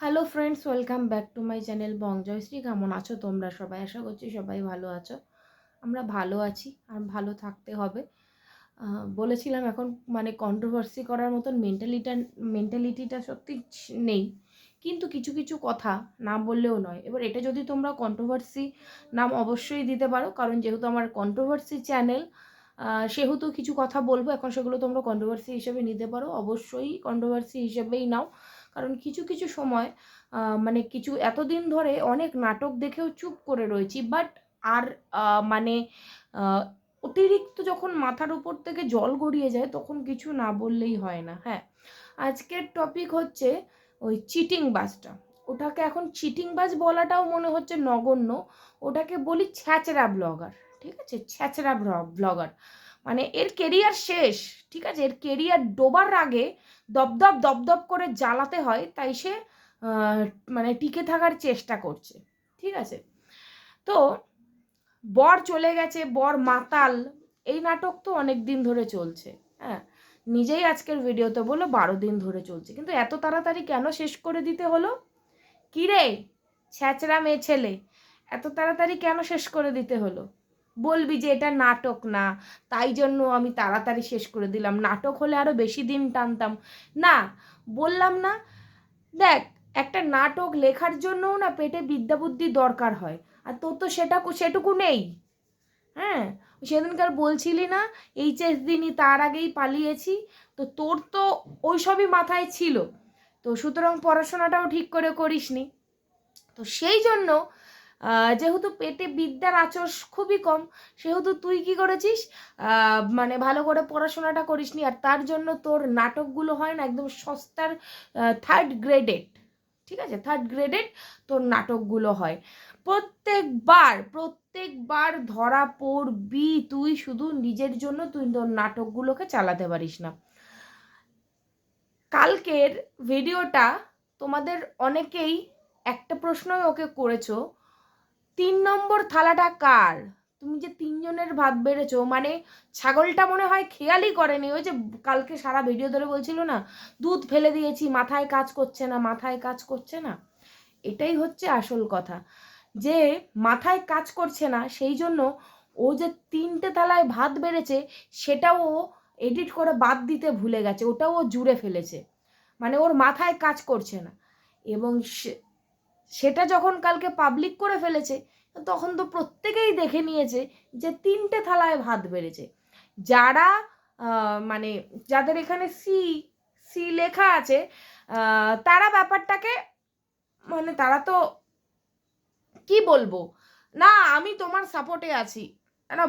Hello friends welcome back to my channel Bongjoyshree কেমন আছো তোমরা সবাই? আশা করছি সবাই ভালো আছো। আমরা ভালো আছি আর ভালো থাকতে হবে। বলেছিলাম এখন মানে কন্ট্রোভার্সি করার মতন মেন্টালিটা মেন্টালিটিটা সত্যি নেই। কিন্তু কিছু কিছু কথা না বললেও নয়। এবার এটা যদি তোমরা কন্ট্রোভার্সি নাম অবশ্যই দিতে পারো, কারণ যেহেতু আমার কন্ট্রোভার্সি চ্যানেল সেহেতু কিছু কথা বলব, এখন সেগুলো তোমরা কন্ট্রোভার্সি হিসেবে নিতে পারো। অবশ্যই কন্ট্রোভার্সি হিসেবেই নাও। কারণ কিছু কিছু সময় মানে কিছু এতদিন ধরে অনেক নাটক দেখেও চুপ করে রয়েছি বাট আর মানে অতিরিক্ত যখন মাথার উপর থেকে জল গড়িয়ে যায়, তখন কিছু না বললেই হয় না হ্যাঁ। আজকের টপিক হচ্ছে ওই চিটিং বাসটা ওটাকে এখন চিটিং বাস বলাটাও মনে হচ্ছে নগণ্য। ওটাকে বলি ছ্যাচরা ব্লগার ঠিক আছে? ছ্যাচরা ব্লগার মানে এর কেরিয়ার শেষ, ঠিক আছে? এর কেরিয়ার ডোবার আগে দপদপ দপদপ করে জ্বালাতে হয়, তাই সে মানে টিকে থাকার চেষ্টা করছে, ঠিক আছে? তো বর চলে গেছে, বর মাতাল, এই নাটক তো অনেক দিন ধরে চলছে হ্যাঁ? নিজেই আজকের ভিডিওতে বলো বারো দিন ধরে চলছে, কিন্তু এত তাড়াতাড়ি কেন শেষ করে দিতে হলো? কি রে ছ্যাচরা মেয়ে ছেলে, এত তাড়াতাড়ি কেন শেষ করে দিতে হলো? বলবি যে এটা নাটক না, তাই জন্য আমি তাড়াতাড়ি শেষ করে দিলাম। নাটক হলে আরও বেশি দিন টানতাম। না, বললাম না, দেখ, একটা নাটক লেখার জন্যও না পেটে বিদ্যা বুদ্ধি দরকার হয়। আর তোর তো সেটা সেটুকু নেই। হ্যাঁ সেদিনকার বলছিলি না, এইচএস দিনই তার আগেই পালিয়েছি। তো তোর তো ওই সবই মাথায় ছিল। তো সুতরাং পড়াশোনাটাও ঠিক করে করিসনি। তো সেই জন্য যেহেতু পেটে বিদ্যার আচর খুবই কম, সেহেতু তুই কি করেছিস? মানে ভালো করে পড়াশোনাটা করিসনি আর তার জন্য তোর নাটকগুলো হয় না একদম সস্তার থার্ড গ্রেডেড ঠিক আছে? থার্ড গ্রেডেড তোর নাটকগুলো হয়। প্রত্যেকবার প্রত্যেকবার ধরা পড়বি তুই শুধু নিজের জন্য তুই তোর নাটকগুলোকে চালাতে পারিস না। কালকের ভিডিওটা তোমাদের অনেকেই একটা প্রশ্নই ওকে করেছ তিন নম্বর থালাটা কার? তুমি যে তিনজনের ভাত বেড়েছো মানে ছাগলটা মনে হয় খেয়ালই করেনি। ওই যে কালকে সারা ভিডিও ধরে বলছিল না, দুধ ফেলে দিয়েছি, মাথায় কাজ করছে না, মাথায় কাজ করছে না। এটাই হচ্ছে আসল কথা। যে মাথায় কাজ করছে না, সেই জন্য ও যে তিনটে থালায় ভাত বেড়েছে, সেটাও ও এডিট করে বাদ দিতে ভুলে গেছে। ওটাও ও জুড়ে ফেলেছে। মানে ওর মাথায় কাজ করছে না। এবং সেটা যখন কালকে পাবলিক করে ফেলেছে, তখন তো প্রত্যেকেই দেখে নিয়েছে যে তিনটে থালায় ভাত বেড়েছে। যারা মানে যাদের এখানে সি সি লেখা আছে তারা ব্যাপারটাকে মানে তারা তো, কি বলব? না, আমি তোমার সাপোর্টে আছি। না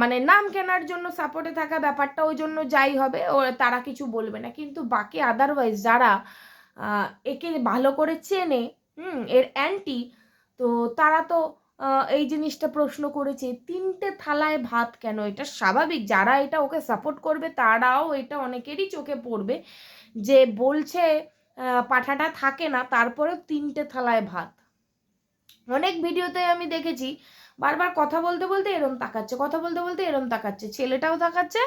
মানে নাম কেনার জন্য সাপোর্টে থাকা ব্যাপারটা ওই জন্য যাই হবে, ও তারা কিছু বলবে না। কিন্তু বাকি আদারওয়াইজ যারা একে ভালো করে চেনে, হুম, এর অ্যান্টি তো তারা তো এই জিনিসটা প্রশ্ন করেছে, তিনটে থালায় ভাত কেন? এটা স্বাভাবিক, যারা এটা ওকে সাপোর্ট করবে, তারাও এটা অনেকেরই চোখে পড়বে যে বলছে পাঠাটা থাকে না তারপরে তিনটে থালায় ভাত। অনেক ভিডিওতে আমি দেখেছি বারবার কথা বলতে বলতে এরম তাকাচ্ছে, কথা বলতে বলতে এরম তাকাচ্ছে। ছেলেটাও তাকাচ্ছে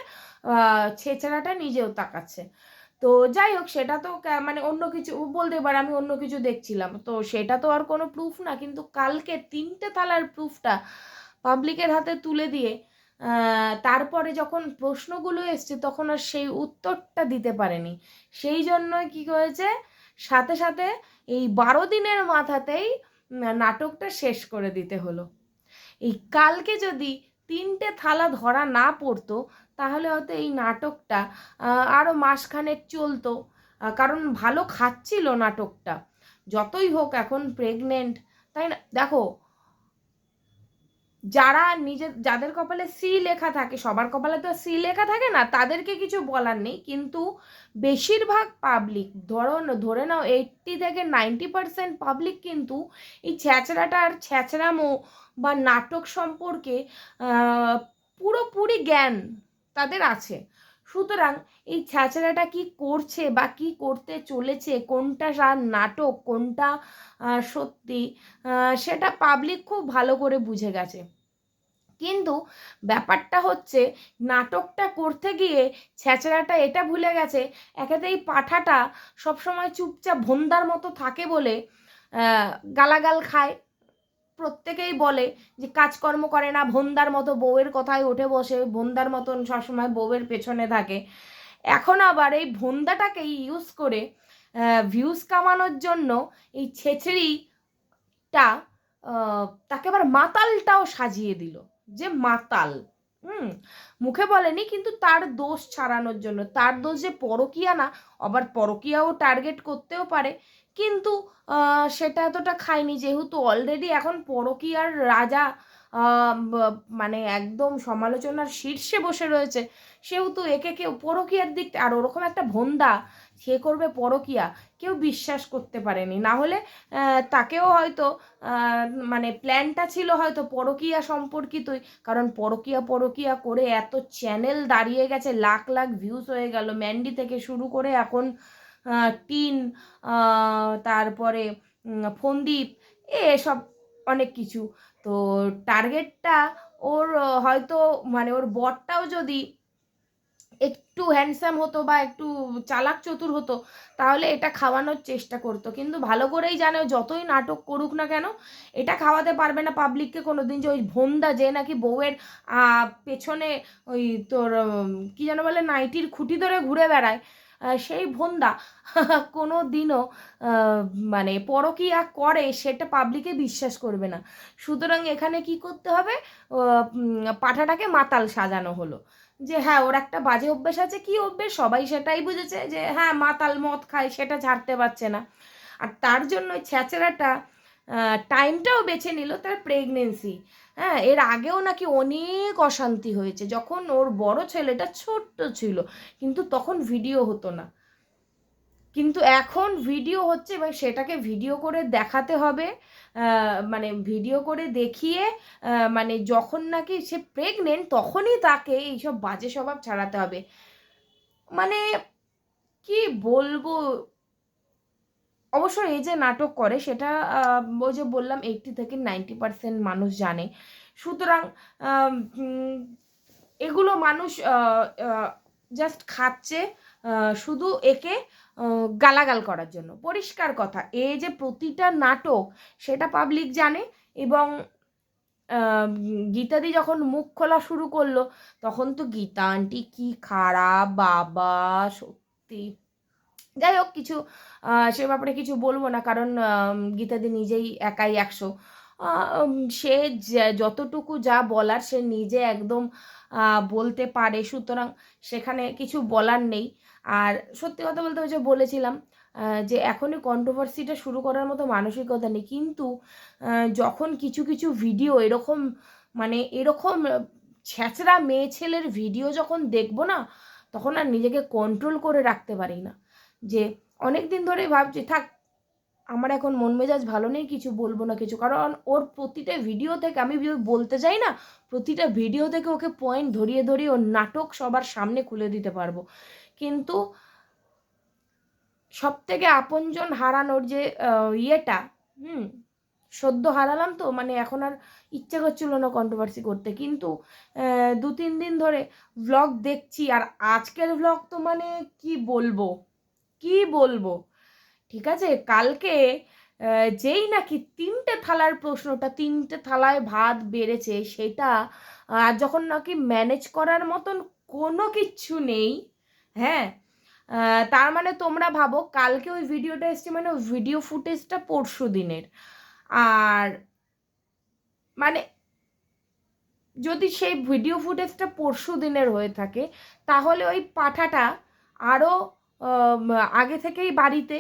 ছেচেরাটা নিজেও তাকাচ্ছে। তো যাই হোক, সেটা তো মানে অন্য কিছু বলতে পারে আমি অন্য কিছু দেখছিলাম। তো সেটা তো আর কোনো প্রুফ না, কিন্তু কালকে তিনটে থালার প্রুফটা পাবলিকের হাতে তুলে দিয়ে তারপরে যখন প্রশ্নগুলো এসছে, তখন আর সেই উত্তরটা দিতে পারেনি। সেই জন্যই কি হয়েছে, সাথে সাথে এই বারো দিনের মাথাতেই নাটকটা শেষ করে দিতে হলো। এই কালকে যদি তিনটে থালা ধরা না পড়তো, তাহলে হয়তো এই নাটকটা আরও আরও মাসখানেক চলতো। কারণ ভালো খাচ্ছিল নাটকটা। যতই হোক এখন প্রেগনেন্ট তাই না? দেখো যারা নিজের, যাদের কপালে সি লেখা থাকে, সবার কপালে তো সি লেখা থাকে না, তাদেরকে কিছু বলার নেই। কিন্তু বেশিরভাগ পাবলিক ধরো, ধরে নাও এইটটি থেকে নাইনটি পারসেন্ট পাবলিক কিন্তু এই ছেঁচড়াটার ছেঁচড়ামো বা নাটক সম্পর্কে পুরোপুরি জ্ঞান তাদের আছে। সুতরাং এই ছ্যাচড়াটা কি করছে বা কি করতে চলেছে? কোনটা তার নাটক? কোনটা সত্যি? সেটা পাবলিক খুব ভালো করে বুঝে গেছে। কিন্তু ব্যাপারটা হচ্ছে, নাটকটা করতে গিয়ে ছ্যাচড়াটা এটা ভুলে গেছে একেতে এই পাঠাটা সবসময় চুপচাপ ভন্দার মতো থাকে বলে গালাগাল খায়। প্রত্যেকেই বলে যে কাজকর্ম করে না ভন্দার মতো বউয়ের কথায় উঠে বসে ভন্দার মতন সবসময় বউয়ের পেছনে থাকে। এখন আবার এই ভন্দাটাকে ইউজ করে ভিউজ কামানোর জন্য এই ছেচড়িটা তাকে আবার মাতালটাও সাজিয়ে দিল। যে মাতাল। হুম, মুখে বলেনি কিন্তু তার দোষ ছাড়ানোর জন্য। তার দোষ যে পরকিয়া না, আবার পরকিয়াও টার্গেট করতেও পারে। কিন্তু সেটা এতটা খায়নি যেহেতু অলরেডি এখন পরকিয়ার রাজা মানে একদম সমালোচনার শীর্ষে বসে রয়েছে। সেহেতু একে কেউ পরকিয়ার দিক, আর ওরকম একটা ভন্দা সে করবে পরকিয়া। কেউ বিশ্বাস করতে পারেনি। না হলে তাকেও হয়তো মানে প্ল্যানটা ছিল হয়তো পরকিয়া সম্পর্কিতই। কারণ পরকিয়া পরকিয়া করে এত চ্যানেল দাঁড়িয়ে গেছে, লাখ লাখ ভিউজ হয়ে গেল। ম্যান্ডি থেকে শুরু করে এখন টিন তারপরে ফন্দীপ এসব অনেক কিছু। তো টার্গেটটা ওর, হয়তো মানে ওর বরটাও যদি একটু হ্যান্ডসাম হতো বা একটু চালাক চতুর হতো, তাহলে এটা খাওয়ানোর চেষ্টা করতো। কিন্তু ভালো করেই জানে যতই নাটক করুক না কেন, এটা খাওয়াতে পারবে না পাবলিককে কোনো দিন যে ওই ভন্দা যে নাকি বউয়ের পেছনে ওই তোর কি যেন বলে নাইটির খুঁটি ধরে ঘুরে বেড়ায় সেই ভন্দা কোনো দিনও মানে পরকিয়া করে সেটা পাবলিকে বিশ্বাস করবে না। সুতরাং এখানে কি করতে হবে? পাঠাটাকে মাতাল সাজানো হলো। যে হ্যাঁ ওর একটা বাজে অভ্যেস আছে, কি অভ্যেস? সবাই সেটাই বুঝেছে যে হ্যাঁ মাতাল মদ খায়, সেটা ছাড়তে পারছে না। আর তার জন্য ছ্যাচেরাটা টাইমটাও বেছে নিল তার প্রেগনেন্সি হ্যাঁ এর আগেও নাকি অনেক অশান্তি হয়েছে। যখন ওর বড় ছেলেটা ছোট্ট ছিল, কিন্তু তখন ভিডিও হতো না। কিন্তু এখন ভিডিও হচ্ছে এবং সেটাকে ভিডিও করে দেখাতে হবে। মানে ভিডিও করে দেখিয়ে মানে যখন নাকি সে প্রেগনেন্ট তখনই তাকে এইসব বাজে স্বভাব ছাড়াতে হবে। মানে কি বলব? অবশ্য এই যে নাটক করে, সেটা ওই যে বললাম এইটটি থেকে নাইনটি পার্সেন্ট মানুষ জানে। সুতরাং এগুলো মানুষ জাস্ট খাচ্ছে শুধু একে গালাগাল করার জন্য। পরিষ্কার কথা, এ যে প্রতিটা নাটক, সেটা পাবলিক জানে এবং গীতাদি যখন মুখ খোলা শুরু করল, তখন তো গীতা আন্টি কি খারাপ, বাবা, সত্যি। যাই হোক, কিছু সে ব্যাপারে কিছু বলব না, কারণ গীতাদি নিজেই একাই একশো। সে যতটুকু যা বলার, সে নিজে একদম বলতে পারে। সুতরাং সেখানে কিছু বলার নেই। আর সত্যি কথা বলতে যে বলেছিলাম যে এখনই কন্ট্রোভার্সিটা শুরু করার মতো মানসিকতা নেই। কিন্তু যখন কিছু কিছু ভিডিও এরকম মানে এরকম আহ, ছ্যাচড়া মেয়ে ছেলের ভিডিও যখন দেখব না তখন আর নিজেকে কন্ট্রোল করে রাখতে পারি না। যে অনেক দিন ধরেই ভাবছি থাক আমার এখন মন মেজাজ ভালো নেই, কিছু বলব না কিছু। কারণ ওর প্রতিটা ভিডিও থেকে আমি বলতে চাই না, প্রতিটা ভিডিও থেকে ওকে পয়েন্ট ধরিয়ে ধরিয়ে ওর নাটক সবার সামনে খুলে দিতে পারব। কিন্তু সব থেকে আপনজন হারানোর যে ইয়েটা, হুম, সদ্য হারালাম তো মানে এখন আর ইচ্ছে করছিল না কন্ট্রোভার্সি করতে। কিন্তু দু তিন দিন ধরে ভ্লগ দেখছি, আর আজকের ভ্লগ তো মানে কি বলব? কি বলব? ঠিক আছে? কালকে যেই নাকি তিনটে থালার প্রশ্নটা, তিনটে থালায় ভাত বেড়েছে, সেটা আর যখন নাকি ম্যানেজ করার মতন কোনো কিচ্ছু নেই হ্যাঁ? তার মানে তোমরা ভাবো, কালকে ওই ভিডিওটা এসছে মানে ওই ভিডিও ফুটেজটা পরশু দিনের। আর মানে যদি সেই ভিডিও ফুটেজটা পরশু দিনের হয়ে থাকে, তাহলে ওই পাঠাটা আরও আগে থেকেই বাড়িতে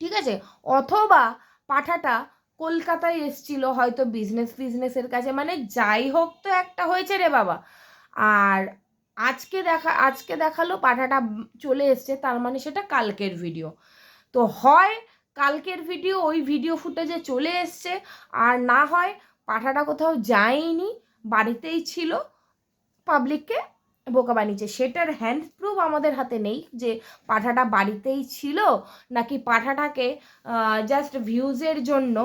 ঠিক আছে? অথবা পাঠাটা কলকাতায় এসছিল হয়তো বিজনেস বিজনেসের কাছে। মানে যাই হোক তো একটা হয়েছে রে বাবা। আর আজকে দেখা, আজকে দেখাল পাঠাটা চলে এসছে, তার মানে সেটা কালকের ভিডিও তো হয় কালকের ভিডিও ওই ভিডিও ফুটেজে চলে এসছে, আর না হয় পাঠাটা কোথাও যায়নি, বাড়িতেই ছিল পাবলিককে বোকা বানিয়েছে। সেটার হ্যান্ড প্রুফ আমাদের হাতে নেই যে পাঠাটা বাড়িতেই ছিল নাকি পাঠাটাকে জাস্ট ভিউজের জন্য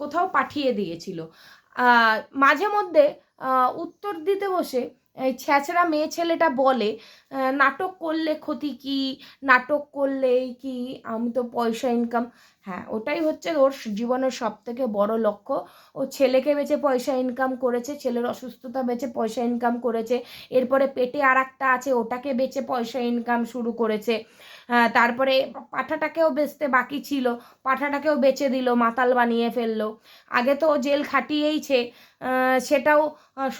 কোথাও পাঠিয়ে দিয়েছিল। মাঝে মধ্যে উত্তর দিতে বসে ছ্যাঁচড়া মেয়ে ছেলেটা বলে নাটক করলে ক্ষতি কি? নাটক করলে কি? আমি তো পয়সা ইনকাম হ্যাঁ ওটাই হচ্ছে ওর জীবনের সব থেকে বড় লক্ষ্য। ও ছেলেকে বেচে পয়সা ইনকাম করেছে, ছেলের অসুস্থতা বেচে পয়সা ইনকাম করেছে। এরপরে পেটে আর একটা আছে, ওটাকে বেচে পয়সা ইনকাম শুরু করেছে। তারপরে পাঠাটাকেও বেচতে বাকি ছিল, পাঠাটাকেও বেচে দিল, মাতাল বানিয়ে ফেলল। আগে তো ও জেল খাটিয়েইছে সেটাও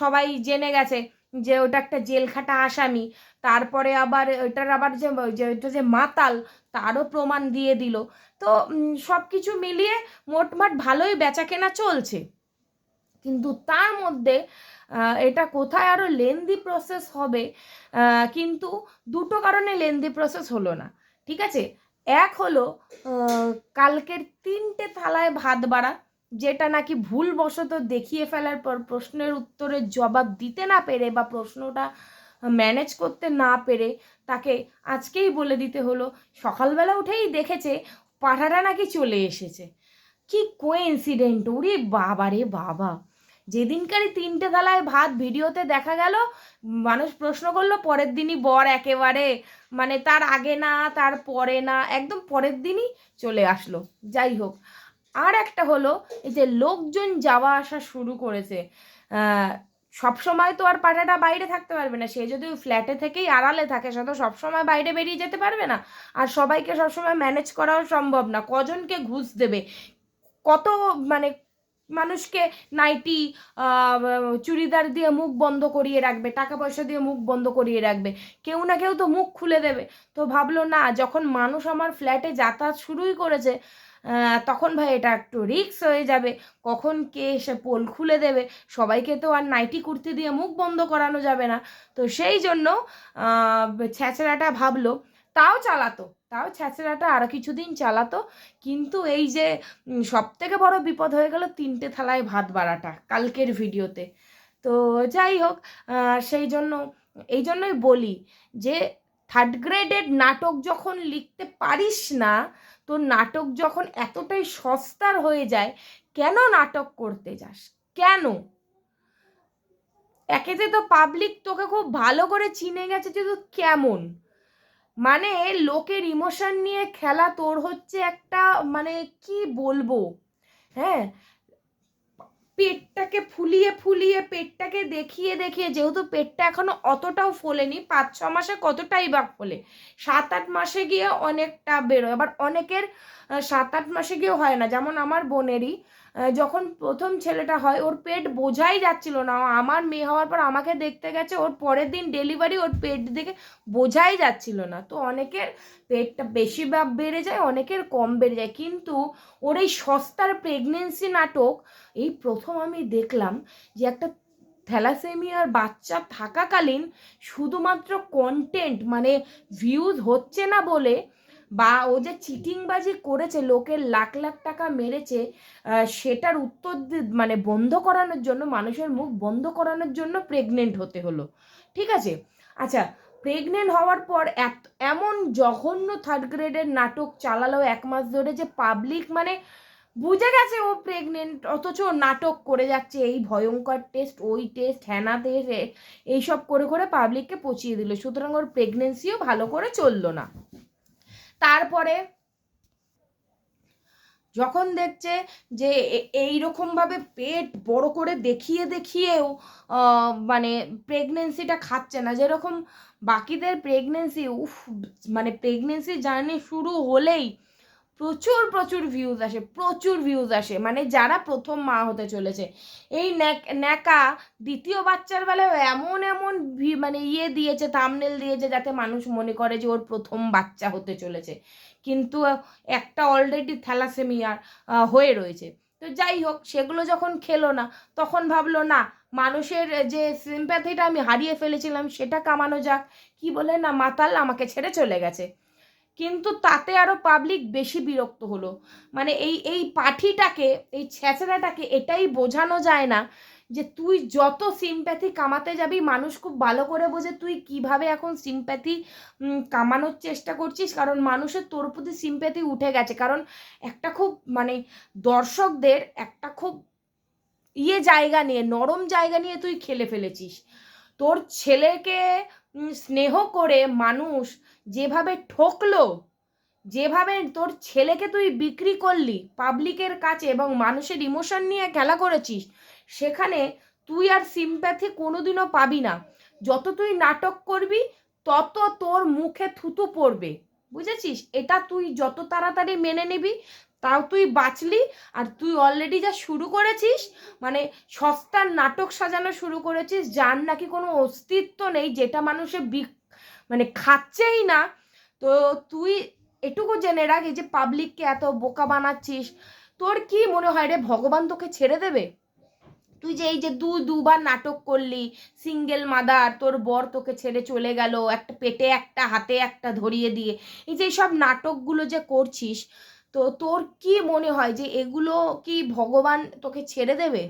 সবাই জেনে গেছে। যে ওটা একটা জেলখাটা আসামি, তারপরে আবার ওটার আবার যে ওইটা যে মাতাল, তারও প্রমাণ দিয়ে দিল। তো সব কিছু মিলিয়ে মোটমাট ভালোই বেচাকেনা চলছে। কিন্তু তার মধ্যে এটা কোথায় আরও লেন্দি প্রসেস হবে কিন্তু দুটো কারণে লেন্দি প্রসেস হলো না। ঠিক আছে? এক হলো কালকের তিনটে থালায় ভাত বাড়া যেটা নাকি ভুলবশত দেখিয়ে ফেলার পর প্রশ্নের উত্তরের জবাব দিতে না পেরে বা প্রশ্নটা ম্যানেজ করতে না পেরে তাকে আজকেই বলে দিতে হলো, সকালবেলা উঠেই দেখেছে পাঠাটা নাকি চলে এসেছে। কি কোইন্সিডেন্ট ওরে বাবা রে বাবা। যেদিনকারই তিনটে থালায় ভাত ভিডিওতে দেখা গেল, মানুষ প্রশ্ন করল, পরের দিনই বর একেবারে মানে তার আগে না, তার পরে না, একদম পরের দিনই চলে আসলো। যাই হোক আর একটা হলো, এই যে লোকজন যাওয়া আসা শুরু করেছে সব সময় তো আর পাঠাটা বাইরে থাকতে পারবে না। সে যদি ফ্ল্যাটে থেকেই আড়ালে থাকে, সে তো সবসময় বাইরে বেরিয়ে যেতে পারবে না। আর সবাইকে সবসময় ম্যানেজ করাও সম্ভব না। কজনকে ঘুষ দেবে? কত মানে মানুষকে নাইটি চুড়িদার দিয়ে মুখ বন্ধ করিয়ে রাখবে, টাকা পয়সা দিয়ে মুখ বন্ধ করিয়ে রাখবে, কেউ না কেউ তো মুখ খুলে দেবে। তো ভাবলো, না, যখন মানুষ আমার ফ্ল্যাটে যাতায়াত শুরুই করেছে তখন ভাই এটা একটু রিক্স হয়ে যাবে। কখন কে এসে পোল খুলে দেবে? সবাইকে তো আর নাইটি কুর্তি দিয়ে মুখ বন্ধ করানো যাবে না। তো সেই জন্য ছ্যাঁচড়াটা ভাবলো। তাও চালাতো, তাও ছ্যাঁচড়াটা আরও কিছুদিন চালাতো। কিন্তু এই যে সব থেকে বড় বিপদ হয়ে গেল তিনটে থালায় ভাত বাড়াটা কালকের ভিডিওতে। তো যাই হোক সেই জন্য, এই জন্যই বলি যে থার্ড গ্রেডের নাটক যখন লিখতে পারিস না তো নাটক যখন এতটাই সস্তার হয়ে যায়, কেন নাটক করতে যাস? কেন? একেতে তো পাবলিক তোকে খুব ভালো করে চিনে গেছে যে তুই কেমন। মানে লোকের ইমোশন নিয়ে খেলা তোর হচ্ছে একটা মানে কি বলব? হ্যাঁ? পেটটাকে ফুলিয়ে ফুলিয়ে, পেটটাকে দেখিয়ে দেখিয়ে, যেহেতু পেটটা এখনও অতটাও ফোলেনি, পাঁচ, ছ মাসে কতটাই বা ফোলে? সাত, আট মাসে গিয়ে অনেকটা বেরোয়। আবার অনেকের সাত, আট মাসে গিয়েও হয় না। যেমন আমার বোনেরই যখন প্রথম ছেলেটা হয়, ওর পেট বোঝাই যাচ্ছিল না। আমার মেয়ে হওয়ার পর আমাকে দেখতে গেছে, ওর পরের দিন ডেলিভারি ওর পেট দেখে বোঝাই যাচ্ছিল না। তো অনেকের পেটটা বেশি বেড়ে যায়, অনেকের কম বেড়ে যায়। কিন্তু ওর এই সস্তার প্রেগনেন্সি নাটক, এই প্রথম আমি দেখলাম যে একটা থ্যালাসেমিয়ার বাচ্চা থাকাকালীন শুধুমাত্র কন্টেন্ট মানে ভিউজ হচ্ছে না বলে বা ও যে চিটিংবাজি করেছে, লোকের লাখ লাখ টাকা মেরেছে সেটার উত্তর মানে বন্ধ করানোর জন্য, মানুষের মুখ বন্ধ করানোর জন্য প্রেগনেন্ট হতে হলো। ঠিক আছে? আচ্ছা প্রেগনেন্ট হওয়ার পর এমন জঘন্য থার্ড গ্রেডের নাটক চালালো এক মাস ধরে যে পাবলিক মানে বুঝে গেছে ও প্রেগনেন্ট অথচ নাটক করে যাচ্ছে, এই ভয়ঙ্কর টেস্ট ওই টেস্ট হ্যানা টেস্ট এইসব করে করে পাবলিককে পচিয়ে দিল। সুতরাং ওর প্রেগনেন্সিও ভালো করে চলল না। তারপরে যখন দেখছে যে এই রকমভাবে পেট বড় করে দেখিয়ে দেখিয়েও মানে প্রেগনেন্সিটা খাচ্ছে না, যেরকম বাকিদের প্রেগনেন্সি উফ মানে প্রেগনেন্সি জার্নি শুরু হলেই প্রচুর প্রচুর ভিউজ আসে, প্রচুর ভিউজ আসে। মানে যারা প্রথম মা হতে চলেছে। এই ন্যাকা দ্বিতীয় বাচ্চার বেলায় এমন এমন মানে ইয়ে দিয়েছে তামনেল দিয়েছে, যাতে মানুষ মনে করে যে ওর প্রথম বাচ্চা হতে চলেছে। কিন্তু একটা অলরেডি থ্যালাসেমিয়ার হয়ে রয়েছে। তো যাই হোক, সেগুলো যখন খেলো না, তখন ভাবলো, না, মানুষের যে সিম্প্যাথিটা আমি হারিয়ে ফেলেছিলাম, সেটা কামানো যাক। কি বলে না, মাতাল আমাকে ছেড়ে চলে গেছে। কিন্তু তাতে আরও পাবলিক বেশি বিরক্ত হলো। মানে এই এই পাঠিটাকে, এই ছ্যাঁচড়াটাকে এটাই বোঝানো যায় না যে তুই যত সিম্প্যাথি কামাতে যাবি, মানুষ খুব ভালো করে বোঝে তুই কীভাবে এখন সিম্প্যাথি কামানোর চেষ্টা করছিস। কারণ মানুষের তোর প্রতি সিম্প্যাথি উঠে গেছে। কারণ একটা খুব মানে দর্শকদের একটা খুব ইয়ে জায়গা নিয়ে, নরম জায়গা নিয়ে তুই খেলে ফেলেছিস। তোর ছেলেকে স্নেহ করে মানুষ যেভাবে ঠকলো, যেভাবে তোর ছেলেকে তুই বিক্রি করলি পাবলিকের কাছে এবং মানুষের ইমোশন নিয়ে খেলা করেছিস, সেখানে তুই আর সিম্প্যাথি কোনোদিনও পাবি না। যত তুই নাটক করবি, তত তোর মুখে থুতু পড়বে। বুঝেছিস? এটা তুই যত তাড়াতাড়ি মেনে নিবি তাও তুই বাঁচলি আর তুই অলরেডি যা শুরু করেছিস মানে সস্তার নাটক সাজানো শুরু করেছিস, যার নাকি কোনো অস্তিত্ব নেই, যেটা মানুষে বি মানে খাচ্ছেই না, তো তুই এটুকু জেনে রাখ, এই যে পাবলিককে এত বোকা বানাচ্ছিস, তোর কি মনে হয় রে, ভগবান তোকে ছেড়ে দেবে? তুই যে এই যে দু, দুবার নাটক করলি সিঙ্গেল মাদার তোর বর তোকে ছেড়ে চলে গেল, একটা পেটে একটা হাতে একটা ধরিয়ে দিয়ে, এই যে সব নাটকগুলো যে করছিস তো তোর কি মনে হয় যে এগুলো কি ভগবান তোকে ছেড়ে দেবে?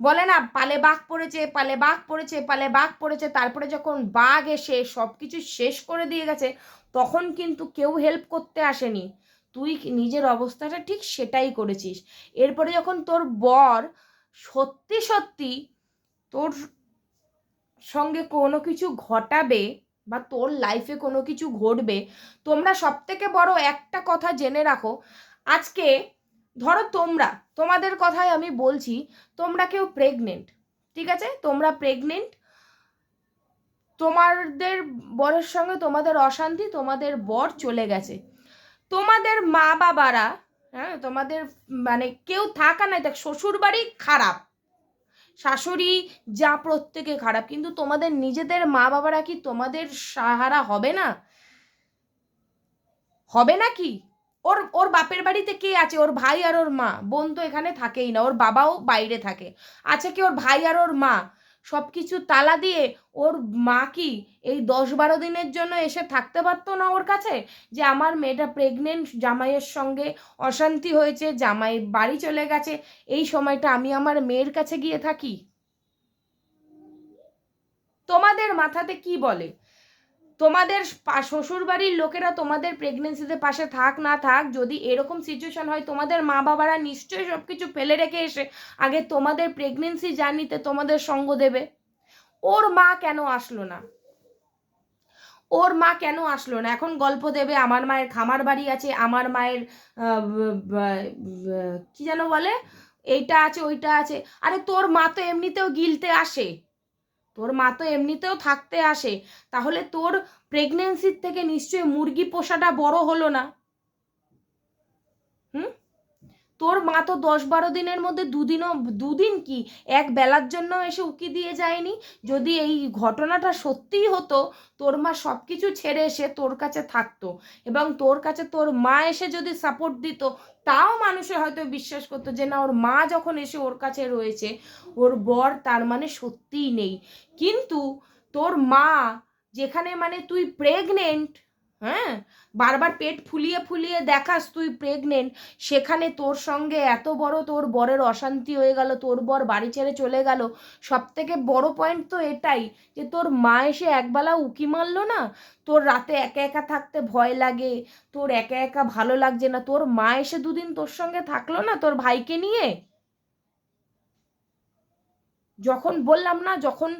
বলে না, পালে বাঘ পড়েছে, পালে বাঘ পড়েছে, পালে বাঘ পড়েছে, তারপরে যখন বাঘ এসে সব কিছু শেষ করে দিয়ে গেছে, তখন কিন্তু কেউ হেল্প করতে আসেনি। তুই নিজের অবস্থাটা ঠিক সেটাই করেছিস। এরপরে যখন তোর বর সত্যি সত্যি তোর সঙ্গে কোনো কিছু ঘটাবে বা তোর লাইফে কোনো কিছু ঘটবে, তোমরা সব থেকে বড় একটা কথা জেনে রাখো, আজকে ধরো তোমরা, তোমাদের কথাই আমি বলছি, তোমরা কেউ প্রেগনেন্ট ঠিক আছে? তোমরা প্রেগনেন্ট তোমাদের বরের সঙ্গে তোমাদের অশান্তি, তোমাদের বর চলে গেছে। তোমাদের মা বাবারা হ্যাঁ তোমাদের মানে কেউ থাকা নাই, দেখ শ্বশুর বাড়ি খারাপ। শাশুড়ি যা প্রত্যেকে খারাপ, কিন্তু তোমাদের নিজেদের মা বাবারা কি তোমাদের সাহারা হবে না? হবে না কি? ওর ওর বাপের বাড়িতে কে আছে? ওর ভাই আর ওর মা। বোন তো এখানে থাকেই না, ওর বাবাও বাইরে থাকে। আছে কি ওর ভাই আর ওর মা? সব কিছু তালা দিয়ে ওর মা কি এই দশ বারো দিনের জন্য এসে থাকতে পারতো না ওর কাছে? যে আমার মেয়েটা প্রেগনেন্ট জামাইয়ের সঙ্গে অশান্তি হয়েছে, জামাই বাড়ি চলে গেছে, এই সময়টা আমি আমার মেয়ের কাছে গিয়ে থাকি। তোমাদের মাথাতে কি বলে? তোমাদের শ্বশুর বাড়ির লোকেরা তোমাদের প্রেগনেন্সিতে পাশে থাক না থাক, যদি এরকম সিচুয়েশন হয়, তোমাদের মা বাবারা নিশ্চয়ই সব কিছু ফেলে রেখে এসে আগে তোমাদের প্রেগনেন্সি জার্নিতে তোমাদের সঙ্গ দেবে। ওর মা কেন আসলো না? ওর মা কেন আসলো না? এখন গল্প দেবে, আমার মায়ের খামার বাড়ি আছে, আমার মায়ের কি যেন বলে? এইটা আছে, ওইটা আছে। আরে তোর মা তো এমনিতেও গিলতে আসে। তোর মা তো এমনিতেও থাকতে আসে, তাহলে তোর প্রেগনেন্সির থেকে নিশ্চয়ই মুরগি পোষাটা বড় হলো না? তোর মা তো দশ বারো দিনের মধ্যে দুদিনও, দুদিন কি? এক বেলার জন্য এসে উকি দিয়ে যায়নি? যদি এই ঘটনাটা সত্যিই হতো, তোর মা সব কিছু ছেড়ে এসে তোর কাছে থাকতো এবং তোর কাছে তোর মা এসে যদি সাপোর্ট দিত, তাও মানুষে হয়তো বিশ্বাস করতো যে না, ওর মা যখন এসে ওর কাছে রয়েছে, ওর বর তার মানে সত্যিই নেই। কিন্তু তোর মা যেখানে মানে তুই প্রেগনেন্ট হ্যাঁ? বারবার পেট ফুলিয়ে ফুলিয়ে দেখাস তুই প্রেগনেন্ট সেখানে তোর সঙ্গে এত বড় তোর বরের অশান্তি হয়ে গেল, তোর বর বাড়ি ছেড়ে চলে গেল। সব থেকে বড় পয়েন্ট তো এটাই যে তোর মা এসে একবেলা উকি মারলো না? তোর রাতে একা একা থাকতে ভয় লাগে, তোর একা একা ভালো লাগছে না। তোর মা এসে দুদিন তোর সঙ্গে থাকল না তোর ভাইকে নিয়ে? যখন বললাম না, যখন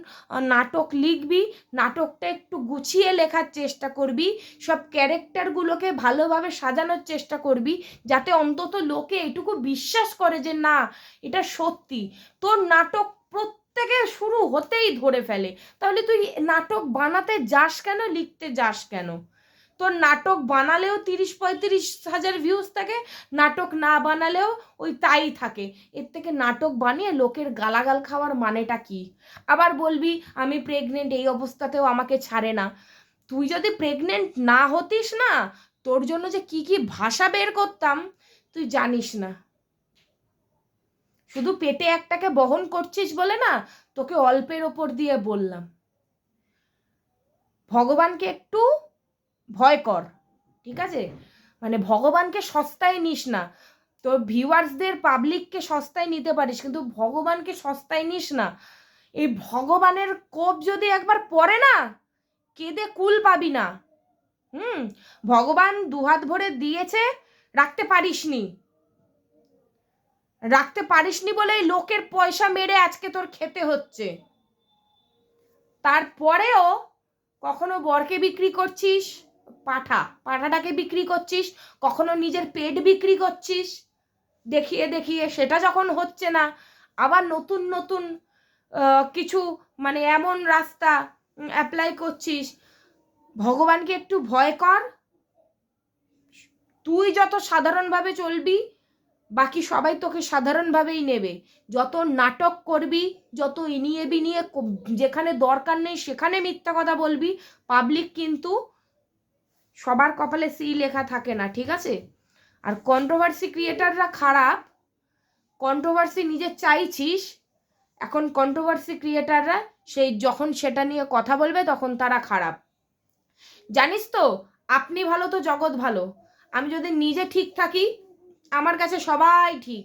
নাটক লিখবি, নাটকটা একটু গুছিয়ে লেখার চেষ্টা করবি, সব ক্যারেক্টারগুলোকে ভালোভাবে সাজানোর চেষ্টা করবি, যাতে অন্তত লোকে এটুকু বিশ্বাস করে যে না, এটা সত্যি। তোর নাটক প্রত্যেকে শুরু হতেই ধরে ফেলে। তাহলে তুই নাটক বানাতে যাস কেন, লিখতে যাস কেন? তোর নাটক বানালেও তিরিশ পঁয়ত্রিশ হাজার ভিউজ থাকে, নাটক না বানালেও ওই তাই থাকে। এর থেকে নাটক বানিয়ে লোকের গালাগাল খাওয়ার মানেটা কি? আবার বলবি, আমি প্রেগনেন্ট এই অবস্থাতেও আমাকে ছাড়ে না। তুই যদি প্রেগনেন্ট না হতিস না, তোর জন্য যে কি কি ভাষা বের করতাম, তুই জানিস না। শুধু পেটে একটাকে বহন করছিস বলে না, তোকে অল্পের ওপর দিয়ে বললাম। ভগবানকে একটু ভয় কর, ঠিক আছে? মানে ভগবানকে সস্তায় নিস না। তোর ভিউয়ার্সদের পাবলিককে সস্তায় নিতে পারিস, কিন্তু ভগবানকে সস্তায় নিস না। এই ভগবানের কোপ যদি একবার পড়ে না, কেঁদে কুল পাবি না। হুম? ভগবান দুহাত ভরে দিয়েছে, রাখতে পারিসনি। রাখতে পারিসনি বলেই লোকের পয়সা মেরে আজকে তোর খেতে হচ্ছে। তারপরেও কখনো বরকে বিক্রি করছিস? পাঠা, পাঠাটাকে বিক্রি করছিস? কখনো নিজের পেট বিক্রি করছিস? দেখিয়ে দেখিয়ে, সেটা যখন হচ্ছে না, আবার নতুন নতুন কিছু মানে এমন রাস্তা অ্যাপ্লাই করছিস, ভগবানকে একটু ভয় কর। তুই যত সাধারণভাবে চলবি, বাকি সবাই তোকে সাধারণভাবেই নেবে। যত নাটক করবি, যত ইনিয়ে বিনিয়ে যেখানে দরকার নেই, সেখানে মিথ্যা কথা বলবি পাবলিক কিন্তু সবার কপালে সি লেখা থাকে না, ঠিক আছে? আর কন্ট্রোভার্সি ক্রিয়েটাররা খারাপ কন্ট্রোভার্সি নিজে চাইছিস, এখন কন্ট্রোভার্সি ক্রিয়েটাররা সেই যখন সেটা নিয়ে কথা বলবে তখন তারা খারাপ। জানিস তো, আপনি ভালো তো জগৎ ভালো, আমি যদি নিজে ঠিক থাকি, আমার কাছে সবাই ঠিক।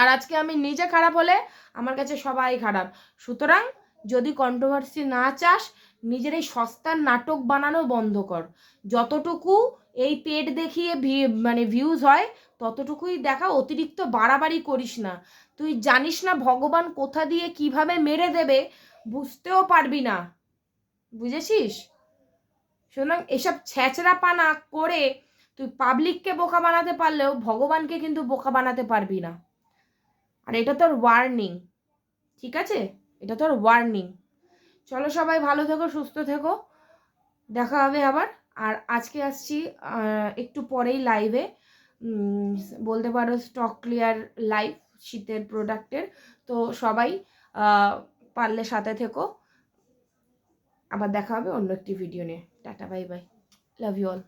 আর আজকে আমি নিজে খারাপ হলে আমার কাছে সবাই খারাপ। সুতরাং যদি কন্ট্রোভার্সি না চাস নিজের এই সস্তার নাটক বানানো বন্ধ কর। যতটুকু এই পেট দেখিয়ে মানে ভিউজ হয়, ততটুকুই দেখা, অতিরিক্ত বাড়াবাড়ি করিস না। তুই জানিস না ভগবান কোথা দিয়ে কীভাবে মেরে দেবে, বুঝতেও পারবি না। বুঝেছিস? সুতরাং এসব ছ্যাচড়া পানা করে তুই পাবলিককে বোকা বানাতে পারলেও ভগবানকে কিন্তু বোকা বানাতে পারবি না। আর এটা তোর ওয়ার্নিং ঠিক আছে? এটা তোর ওয়ার্নিং চলো সবাই ভালো থেকো, সুস্থ থেকো। দেখা হবে আবার। আর আজকে আসছি একটু পরেই লাইভে বলতে পারো স্টক ক্লিয়ার লাইভ শীতের প্রোডাক্টের তো সবাই পারলে সাথে থেকো। আবার দেখা হবে অন্য একটি ভিডিও নিয়ে। Tata bye bye love you all